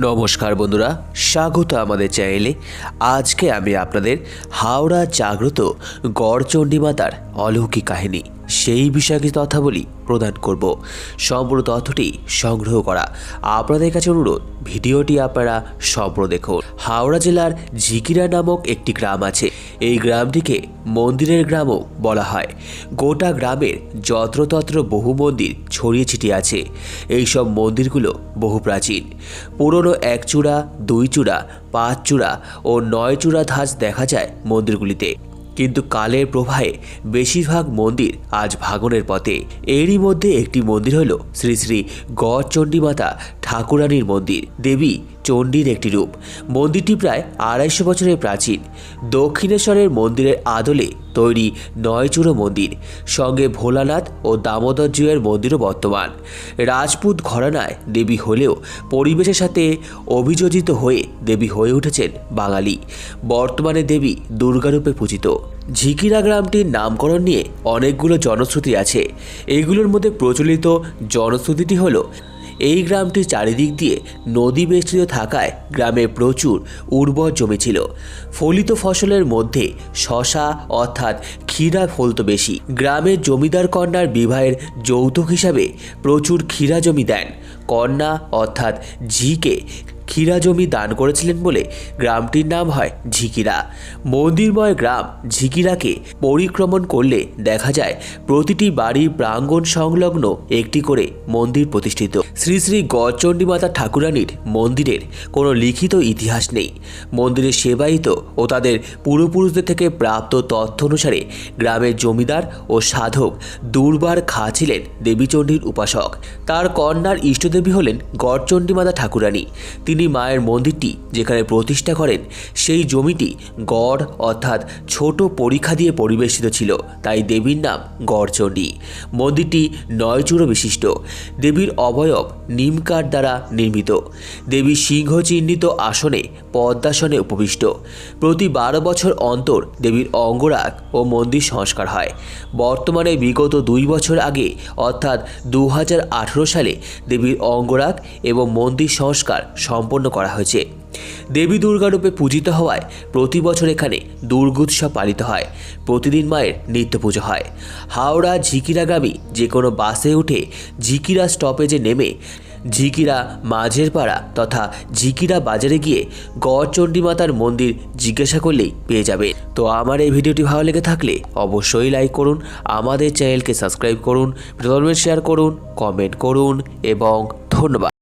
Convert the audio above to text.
নমস্কার বন্ধুরা স্বাগত আমাদের চ্যানেলে। আজকে আমি আপনাদের হাওড়া জাগ্রত গড়চণ্ডী মাতার অলৌকিক কাহিনী। সেই বিষয়ে কিছু তথ্যাবলী প্রদান করব। সম্পূর্ণ তথ্যটি সংগ্রহ করা। আপনাদের কাছে অনুরোধ, ভিডিওটি আপনারা সম্পূর্ণ দেখুন। হাওড়া জেলার ঝিকিরা নামক একটি গ্রাম আছে। এই গ্রামটিকে মন্দিরের গ্রামও বলা হয়। গোটা গ্রামের যত্রতত্র বহু মন্দির ছড়িয়ে ছিটিয়ে আছে। এইসব মন্দিরগুলো বহু প্রাচীন। পুরনো এক চূড়া, দুই চূড়া, পাঁচ চূড়া ও নয় চূড়া ধাঁচ দেখা যায় মন্দিরগুলিতে। কিন্তু কালের প্রবাহে বেশিরভাগ মন্দির আজ ভাঙনের পথে। এরই মধ্যে একটি মন্দির হল শ্রী শ্রী গড়চণ্ডী মাতা ঠাকুরানীর মন্দির। দেবী চণ্ডীর একটি রূপ। মন্দিরটি প্রায় আড়াইশো বছরের প্রাচীন। দক্ষিণেশ্বরের মন্দিরের আদলে তৈরি নয়চূড়ো মন্দির। সঙ্গে ভোলানাথ ও দামোদরজয়ের মন্দিরও বর্তমান। রাজপুত ঘরানায় দেবী হলেও পরিবেশের সাথে অভিযোজিত হয়ে দেবী হয়ে উঠেছেন বাঙালি। বর্তমানে দেবী দুর্গারূপে পূজিত। ঝিকিরা গ্রামটির নামকরণ নিয়ে অনেকগুলো জনশ্রুতি আছে। এগুলোর মধ্যে প্রচলিত জনশ্রুতিটি হলো এই গ্রামটি চারিদিক দিয়ে নদী বেষ্টিত থাকায় গ্রামে প্রচুর উর্বর জমি ছিল। ফলিত ফসলের মধ্যে শশা, অর্থাৎ ক্ষীরা ফলত বেশি। গ্রামের জমিদার কন্যার বিবাহের যৌতুক হিসাবে প্রচুর ক্ষীরা জমি দেন। কন্যা, অর্থাৎ ঝিকে ক্ষীরা জমি দান করেছিলেন বলে গ্রামটির নাম হয় ঝিকিরা। মন্দিরময় গ্রাম ঝিকিরাকে পরিক্রমণ করলে দেখা যায় প্রতিটি বাড়ির প্রাঙ্গণ সংলগ্ন একটি করে মন্দির প্রতিষ্ঠিত। শ্রী শ্রী গড়চণ্ডী মাতা ঠাকুরানীর মন্দিরের কোনো লিখিত ইতিহাস নেই। মন্দিরের সেবায়িত ও তাদের পূর্বপুরুষদের থেকে প্রাপ্ত তথ্য অনুসারে গ্রামের জমিদার ও সাধক দুর্বার খা ছিলেন দেবীচণ্ডীর উপাসক। তার কন্যার ইষ্টদেবী হলেন গড়চণ্ডী মাতা ঠাকুরানী। তিনি মায়ের মন্দিরটি যেখানে প্রতিষ্ঠা করেন, সেই জমিটি গড় অর্থাৎ ছোট পরীক্ষা দিয়ে পরিবেশিত ছিল, তাই দেবীর নাম গড়চণ্ডী। মন্দিরটি নয় চূড়ো বিশিষ্ট। দেবীর অবয়ব নিমকাঠ দ্বারা নির্মিত। দেবী সিংহ চিহ্নিত আসনে পদ্মাসনে উপবিষ্ট। প্রতি বারো বছর অন্তর দেবীর অঙ্গরাগ ও মন্দির সংস্কার হয়। বর্তমানে বিগত দুই বছর আগে অর্থাৎ দু হাজার আঠারো সালে দেবীর অঙ্গরাগ এবং মন্দির সংস্কার সম্পন্ন করা হয়েছে। দেবী দুর্গারূপে পূজিত হওয়ায় প্রতি বছর এখানে দুর্গোৎসব পালিত হয়। প্রতিদিন মায়ের নিত্য পুজো হয়। হাওড়া ঝিকিরাগামী যে কোনো বাসে উঠে ঝিকিরা স্টপেজে নেমে ঝিকিরা মাঝের পাড়া তথা ঝিকিরা বাজারে গিয়ে গড়চণ্ডী মাতার মন্দির জিজ্ঞাসা করলেই পেয়ে যাবে। তো আমার এই ভিডিওটি ভালো লেগে থাকলে অবশ্যই লাইক করুন, আমাদের চ্যানেলকে সাবস্ক্রাইব করুন প্রথমে শেয়ার করুন কমেন্ট করুন এবং ধন্যবাদ।